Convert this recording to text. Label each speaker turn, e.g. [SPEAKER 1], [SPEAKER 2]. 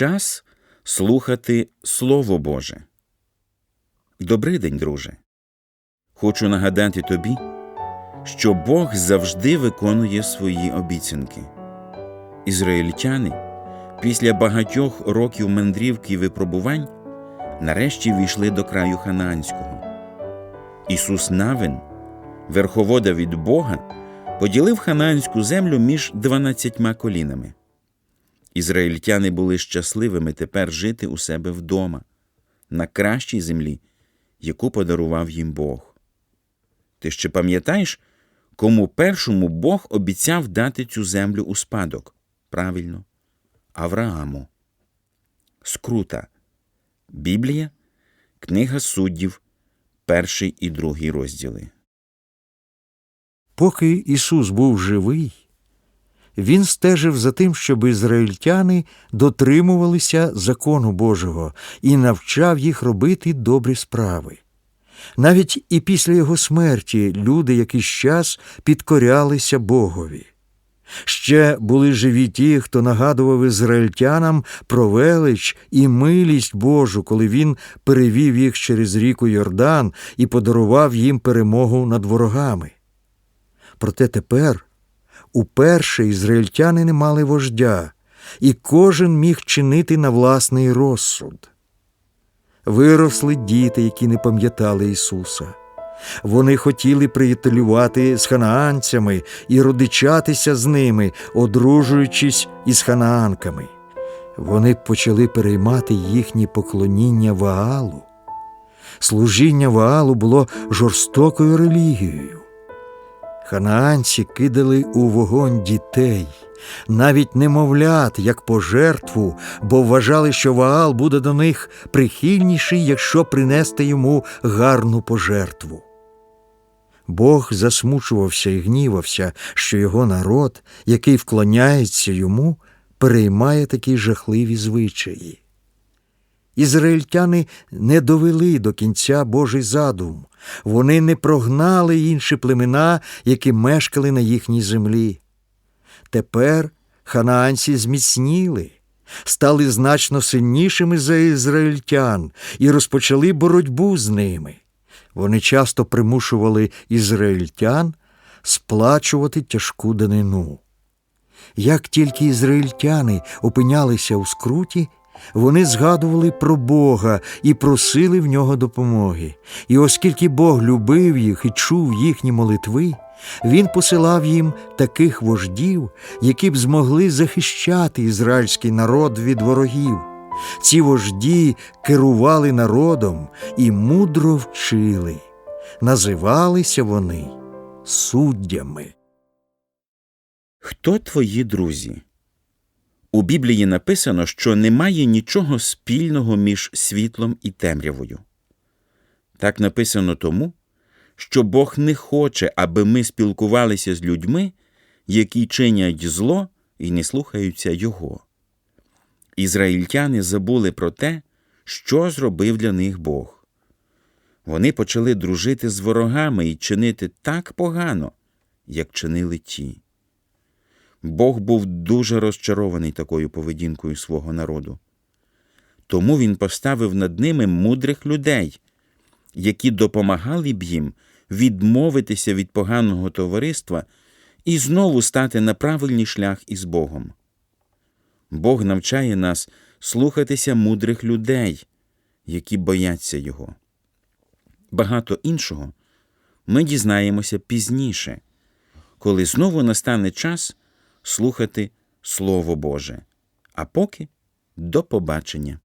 [SPEAKER 1] час слухати Слово Боже. Добрий день, друже. Хочу нагадати тобі, що Бог завжди виконує свої обіцянки. Ізраїльтяни після багатьох років мандрівки і випробувань нарешті війшли до краю Ханаанського. Ісус Навин, верховода від Бога, поділив ханаанську землю між дванадцятьма колінами. Ізраїльтяни були щасливими тепер жити у себе вдома, на кращій землі, яку подарував їм Бог. Ти ще пам'ятаєш, кому першому Бог обіцяв дати цю землю у спадок? Правильно, Аврааму. Скрута. Біблія, Книга суддів, перший і другий розділи.
[SPEAKER 2] Поки Ісус був живий, Він стежив за тим, щоб ізраїльтяни дотримувалися закону Божого і навчав їх робити добрі справи. Навіть і після його смерті люди якийсь час підкорялися Богові. Ще були живі ті, хто нагадував ізраїльтянам про велич і милість Божу, коли він перевів їх через ріку Йордан і подарував їм перемогу над ворогами. Проте тепер уперше ізраїльтяни не мали вождя, і кожен міг чинити на власний розсуд. Виросли діти, які не пам'ятали Ісуса. Вони хотіли приятелювати з ханаанцями і родичатися з ними, одружуючись із ханаанками. Вони почали переймати їхні поклоніння Ваалу. Служіння Ваалу було жорстокою релігією. Ханаанці кидали у вогонь дітей, навіть немовлят, як пожертву, бо вважали, що Ваал буде до них прихильніший, якщо принести йому гарну пожертву. Бог засмучувався і гнівався, що його народ, який вклоняється йому, переймає такі жахливі звичаї. Ізраїльтяни не довели до кінця Божий задум, вони не прогнали інші племена, які мешкали на їхній землі. Тепер ханаанці зміцніли, стали значно сильнішими за ізраїльтян і розпочали боротьбу з ними. Вони часто примушували ізраїльтян сплачувати тяжку данину. Як тільки ізраїльтяни опинялися у скруті, вони згадували про Бога і просили в нього допомоги. І оскільки Бог любив їх і чув їхні молитви, він посилав їм таких вождів, які б змогли захищати ізраїльський народ від ворогів. Ці вожді керували народом і мудро вчили. Називалися вони суддями.
[SPEAKER 1] Хто твої друзі? У Біблії написано, що немає нічого спільного між світлом і темрявою. Так написано тому, що Бог не хоче, аби ми спілкувалися з людьми, які чинять зло і не слухаються Його. Ізраїльтяни забули про те, що зробив для них Бог. Вони почали дружити з ворогами і чинити так погано, як чинили ті. Бог був дуже розчарований такою поведінкою свого народу. Тому він поставив над ними мудрих людей, які допомагали б їм відмовитися від поганого товариства і знову стати на правильний шлях із Богом. Бог навчає нас слухатися мудрих людей, які бояться Його. Багато іншого ми дізнаємося пізніше, коли знову настане час слухати Слово Боже. А поки до побачення.